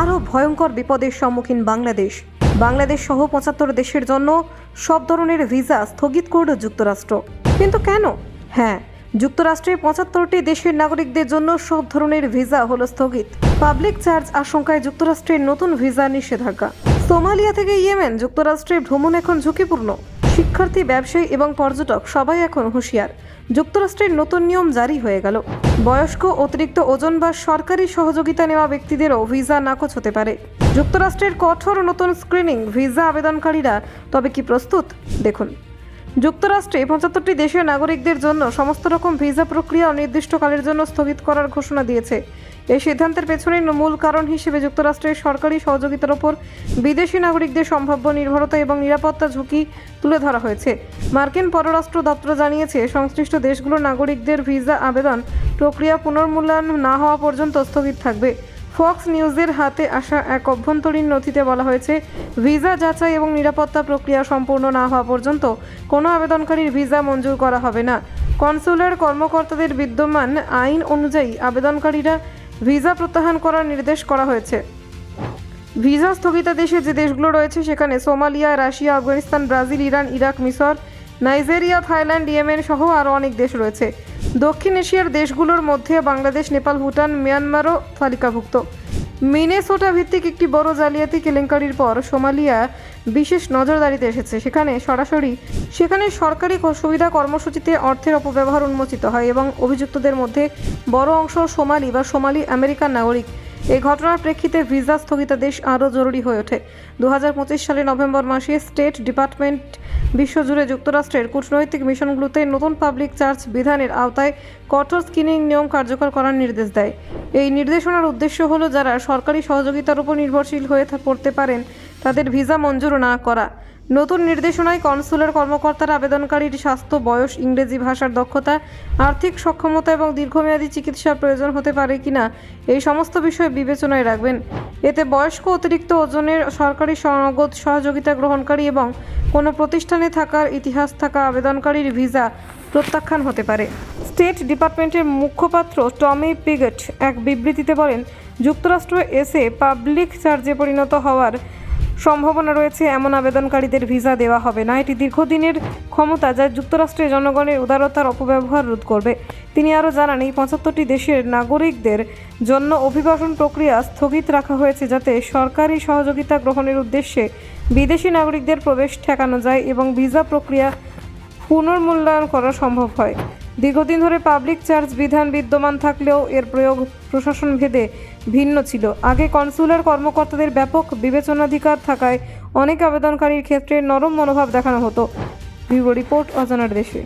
আরও ভয়ঙ্কর বিপদের সম্মুখীন বাংলাদেশ। বাংলাদেশ সহ পঁচাত্তর দেশের জন্য সব ধরনের ভিসা স্থগিত করল যুক্তরাষ্ট্র। কিন্তু কেন? হ্যাঁ যুক্তরাষ্ট্রের পঁচাত্তরটি দেশের নাগরিকদের জন্য সব ধরনের ভিসা হলো স্থগিত। পাবলিক চার্জ আশঙ্কায় যুক্তরাষ্ট্রের নতুন ভিসা নিষেধাজ্ঞা। সোমালিয়া থেকে ইয়েমেন, যুক্তরাষ্ট্রে ভ্রমণ এখন ঝুঁকিপূর্ণ। শিক্ষার্থী, ব্যবসায়ী এবং পর্যটক সবাই এখন হুঁশিয়ার। যুক্তরাষ্ট্রের নতুন নিয়ম জারি হয়ে গেল। বয়স্ক অতিরিক্ত ওজন বা সরকারি সহযোগিতা নেওয়া ব্যক্তিদেরও ভিসা নাকচ হতে পারে। যুক্তরাষ্ট্রের কঠোর নতুন স্ক্রিনিং, ভিসা আবেদনকারীরা তবে কি প্রস্তুত? দেখুন। যুক্তরাষ্ট্রে পঁচাত্তরটি দেশের নাগরিকদের জন্য সমস্ত রকম ভিসা প্রক্রিয়া অনির্দিষ্টকালের জন্য স্থগিত করার ঘোষণা দিয়েছে। এই সিদ্ধান্তের পেছনে মূল কারণ হিসেবে যুক্তরাষ্ট্রের সরকারি সহযোগিতার ওপর বিদেশি নাগরিকদের সম্ভাব্য নির্ভরতা এবং নিরাপত্তা ঝুঁকি তুলে ধরা হয়েছে। মার্কিন পররাষ্ট্র দপ্তর জানিয়েছে, সংশ্লিষ্ট দেশগুলোর নাগরিকদের ভিসা আবেদন প্রক্রিয়া পুনর্মূল্যায়ন না হওয়া পর্যন্ত স্থগিত থাকবে। ফক্স নিউজের হাতে আসা এক অভ্যন্তরীণ নথিতে বলা হয়েছে, ভিসা যাচাই এবং নিরাপত্তা প্রক্রিয়া সম্পূর্ণ না হওয়া পর্যন্ত কোনো আবেদনকারীর ভিসা মঞ্জুর করা হবে না। কনসুলার কর্মকর্তাদের বিদ্যমান আইন অনুযায়ী আবেদনকারীরা ভিসা প্রত্যাহার করার নির্দেশ করা হয়েছে। ভিসা স্থগিতাদেশে যে দেশগুলো রয়েছে, সেখানে Somalia, Russia, Afghanistan, Brazil, Iran, Iraq মিশর নাইজেরিয়া, থাইল্যান্ড, ইয়েমেন সহ আরও অনেক দেশ রয়েছে। দক্ষিণ এশিয়ার দেশগুলোর মধ্যে বাংলাদেশ, নেপাল, ভুটান, মিয়ানমারও তালিকাভুক্ত। মিনেসোটা ভিত্তিক একটি বড় জালিয়াতি কেলেঙ্কারির পর সোমালিয়া বিশেষ নজরদারিতে এসেছে। সেখানে সরাসরি সেখানে সরকারি সুবিধা কর্মসূচিতে অর্থের অপব্যবহার উন্মোচিত হয় এবং অভিযুক্তদের মধ্যে বড় অংশ সোমালি বা সোমালি আমেরিকান নাগরিক। এই ঘটনার প্রেক্ষিতে ভিসা স্থগিতাদেশ আরও জরুরি হয়ে ওঠে। দু হাজার সালে নভেম্বর মাসে স্টেট ডিপার্টমেন্ট বিশ্বজুড়ে যুক্তরাষ্ট্রের কূটনৈতিক মিশনগুলোতে নতুন পাবলিক চার্জ বিধানের আওতায় কঠোর স্ক্রিনিং নিয়ম কার্যকর করার নির্দেশ দেয়। এই নির্দেশনার উদ্দেশ্য হলো, যারা সরকারি সহযোগিতার উপর নির্ভরশীল হয়ে পড়তে পারেন, তাদের ভিসা মঞ্জুর না করা। নতুন নির্দেশনায় কনসুলার কর্মকর্তারা আবেদনকারীর স্বাস্থ্য, বয়স, ইংরেজি ভাষার দক্ষতা, আর্থিক সক্ষমতা এবং দীর্ঘমেয়াদী চিকিৎসার প্রয়োজন হতে পারে কিনা এই সমস্ত বিষয়ে বিবেচনায় রাখবেন। এতে বয়স্ক অতিরিক্ত ওজনের সরকারি সনগদ সহযোগিতা গ্রহণকারী এবং কোনো প্রতিষ্ঠানে থাকার ইতিহাস থাকা আবেদনকারীর ভিসা প্রত্যাখ্যান হতে পারে। স্টেট ডিপার্টমেন্টের মুখপাত্র টমি পিগট এক বিবৃতিতে বলেন, যুক্তরাষ্ট্র এসে পাবলিক চার্জে পরিণত হওয়ার সম্ভাবনা রয়েছে, এমন আবেদনকারীদের ভিসা দেওয়া হবে না। এটি দীর্ঘদিনের ক্ষমতা যা যুক্তরাষ্ট্রের জনগণের উদারতার অপব্যবহার রোধ করবে। তিনি আরও জানান, এই পঁচাত্তরটি দেশের নাগরিকদের জন্য অভিবাসন প্রক্রিয়া স্থগিত রাখা হয়েছে যাতে সরকারি সহযোগিতা গ্রহণের উদ্দেশ্যে বিদেশি নাগরিকদের প্রবেশ ঠেকানো যায় এবং ভিসা প্রক্রিয়া পুনর্মূল্যায়ন করা সম্ভব হয়। দীর্ঘদিন ধরে পাবলিক চার্জ বিধান বিদ্যমান থাকলেও এর প্রয়োগ প্রশাসন ভেদে ভিন্ন ছিল। আগে কনসুলার কর্মকর্তাদের ব্যাপক বিবেচনাধিকার থাকায় অনেক আবেদনকারীর ক্ষেত্রে নরম মনোভাব দেখানো হতো। রিপোর্ট অজানার দেশে।